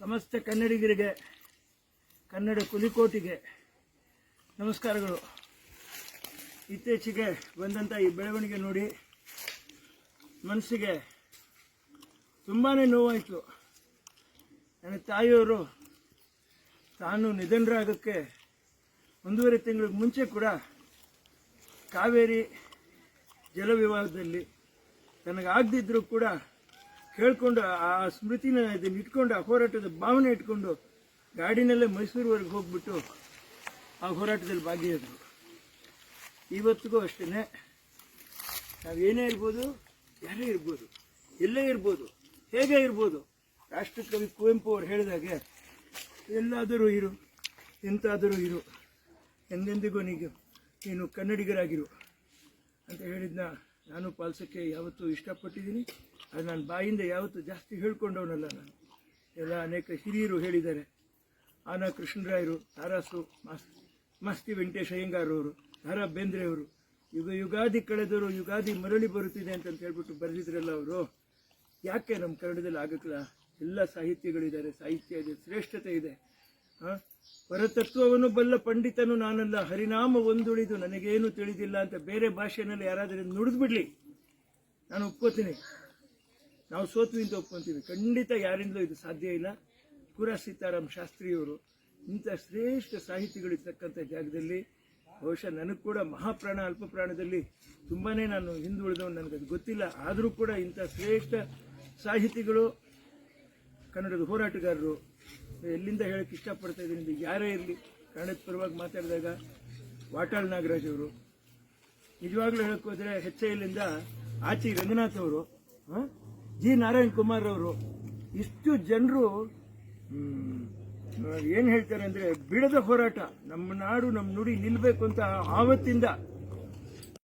ಸಮಸ್ತ ಕನ್ನಡಿಗರಿಗೆ, ಕನ್ನಡ ಕುಲಿಕೋಟಿಗೆ ನಮಸ್ಕಾರಗಳು. ಇತ್ತೀಚೆಗೆ ಬಂದಂಥ ಈ ಬೆಳವಣಿಗೆ ನೋಡಿ ಮನಸ್ಸಿಗೆ ತುಂಬಾ ನೋವಾಯಿತು. ನನ್ನ ತಾಯಿಯವರು ತಾನು ನಿಧನರಾಗಕ್ಕೆ ಒಂದೂವರೆ ತಿಂಗಳಿಗೆ ಮುಂಚೆ ಕೂಡ ಕಾವೇರಿ ಜಲವಿವಾಹದಲ್ಲಿ ನನಗಾಗದಿದ್ದರೂ ಕೂಡ ಕೇಳ್ಕೊಂಡು ಆ ಸ್ಮೃತಿನ ಇದನ್ನ ಇಟ್ಕೊಂಡು, ಆ ಹೋರಾಟದ ಭಾವನೆ ಇಟ್ಕೊಂಡು ಗಾಡಿನಲ್ಲೇ ಮೈಸೂರುವರೆಗೆ ಹೋಗ್ಬಿಟ್ಟು ಆ ಹೋರಾಟದಲ್ಲಿ ಭಾಗಿಯಾದರು. ಇವತ್ತಿಗೂ ಅಷ್ಟೇ ಏನೇ ಇರ್ಬೋದು, ಯಾರೇ ಇರ್ಬೋದು, ಎಲ್ಲೇ ಇರ್ಬೋದು, ಹೇಗೆ ಇರ್ಬೋದು, ರಾಷ್ಟ್ರಕವಿ ಕುವೆಂಪು ಅವರು ಹೇಳಿದಾಗೆ, ಎಲ್ಲಾದರೂ ಇರು, ಎಂತಾದರೂ ಇರು, ಎಂದೆಂದಿಗೂ ನೀನು ನೀನು ಕನ್ನಡಿಗರಾಗಿರು ಅಂತ ಹೇಳಿದ್ನ ನಾನು ಪಾಲಿಸೋಕ್ಕೆ ಯಾವತ್ತೂ ಇಷ್ಟಪಟ್ಟಿದ್ದೀನಿ. ಅದು ನಾನು ಬಾಯಿಂದ ಯಾವತ್ತೂ ಜಾಸ್ತಿ ಹೇಳ್ಕೊಂಡವನಲ್ಲ ನಾನು. ಎಲ್ಲ ಅನೇಕ ಹಿರಿಯರು ಹೇಳಿದ್ದಾರೆ. ಆನ ಕೃಷ್ಣರಾಯರು, ತಾರಾಸು, ಮಾಸ್, ಮಸ್ತಿ ವೆಂಕಟೇಶ್ ಅಯ್ಯಂಗಾರವರು, ತಾರಾ ಬೇಂದ್ರೆಯವರು, ಯುಗ ಯುಗಾದಿ ಕಳೆದರು ಯುಗಾದಿ ಮರಳಿ ಬರುತ್ತಿದೆ ಅಂತಂತ ಹೇಳ್ಬಿಟ್ಟು ಬರೆದಿದ್ರಲ್ಲ ಅವರು. ಯಾಕೆ ನಮ್ಮ ಕನ್ನಡದಲ್ಲಿ ಆಗಕ್ಕಿಲ್ಲ? ಎಲ್ಲ ಸಾಹಿತ್ಯಗಳಿದ್ದಾರೆ. ಸಾಹಿತ್ಯ ಇದೆ, ಶ್ರೇಷ್ಠತೆ ಇದೆ? ಪರತತ್ವವನ್ನು ಬಲ್ಲ ಪಂಡಿತನು ನಾನಲ್ಲ. ಹರಿನಾಮ ಒಂದುಳಿದು ನನಗೇನು ತಿಳಿದಿಲ್ಲ ಅಂತ ಬೇರೆ ಭಾಷೆಯಲ್ಲಿ ಯಾರಾದರೂ ನುಡಿದು ಬಿಡ್ಲಿ ನಾನು ಒಪ್ಕೋತೀನಿ. ನಾವು ಸೋತ್ವಿ ಅಂತ ಒಪ್ಕೊಂತೀವಿ. ಖಂಡಿತ ಯಾರಿಂದಲೂ ಇದು ಸಾಧ್ಯ ಇಲ್ಲ. ಕುರ ಸೀತಾರಾಮ್ ಶಾಸ್ತ್ರಿಯವರು ಇಂಥ ಶ್ರೇಷ್ಠ ಸಾಹಿತಿಗಳಿರ್ತಕ್ಕಂಥ ಜಾಗದಲ್ಲಿ, ಬಹುಶಃ ನನಗೆ ಕೂಡ ಮಹಾಪ್ರಾಣ ಅಲ್ಪ ಪ್ರಾಣದಲ್ಲಿ ತುಂಬಾನೇ ನಾನು ಹಿಂದುಳಿದವನು ಅದು ಗೊತ್ತಿಲ್ಲ. ಆದರೂ ಕೂಡ ಇಂಥ ಶ್ರೇಷ್ಠ ಸಾಹಿತಿಗಳು, ಕನ್ನಡದ ಹೋರಾಟಗಾರರು ಎಲ್ಲಿಂದ ಹೇಳಕ್ಕೆ ಇಷ್ಟಪಡ್ತಾ ಇದ್ದೀನಿ ಇದು ಯಾರೇ ಇರಲಿ, ಕನ್ನಡದ ಪರವಾಗಿ ಮಾತಾಡಿದಾಗ ವಾಟಾಳ್ ನಾಗರಾಜ್ ಅವರು, ನಿಜವಾಗ್ಲೂ ಹೇಳಕ್ ಹೋದ್ರೆ ಎಚ್ ಐಲಿಂದ ಆಚಿ ರಂಗನಾಥ್ ಅವರು ಜಿ. ನಾರಾಯಣ್ ಕುಮಾರ್ ಅವರು, ಇಷ್ಟು ಜನರು ಏನು ಹೇಳ್ತಾರೆ ಅಂದ್ರೆ, ಬಿಡದ ಹೋರಾಟ, ನಮ್ಮ ನಾಡು, ನಮ್ಮ ನುಡಿ ನಿಲ್ಲಬೇಕು ಅಂತ ಆವತ್ತಿಂದ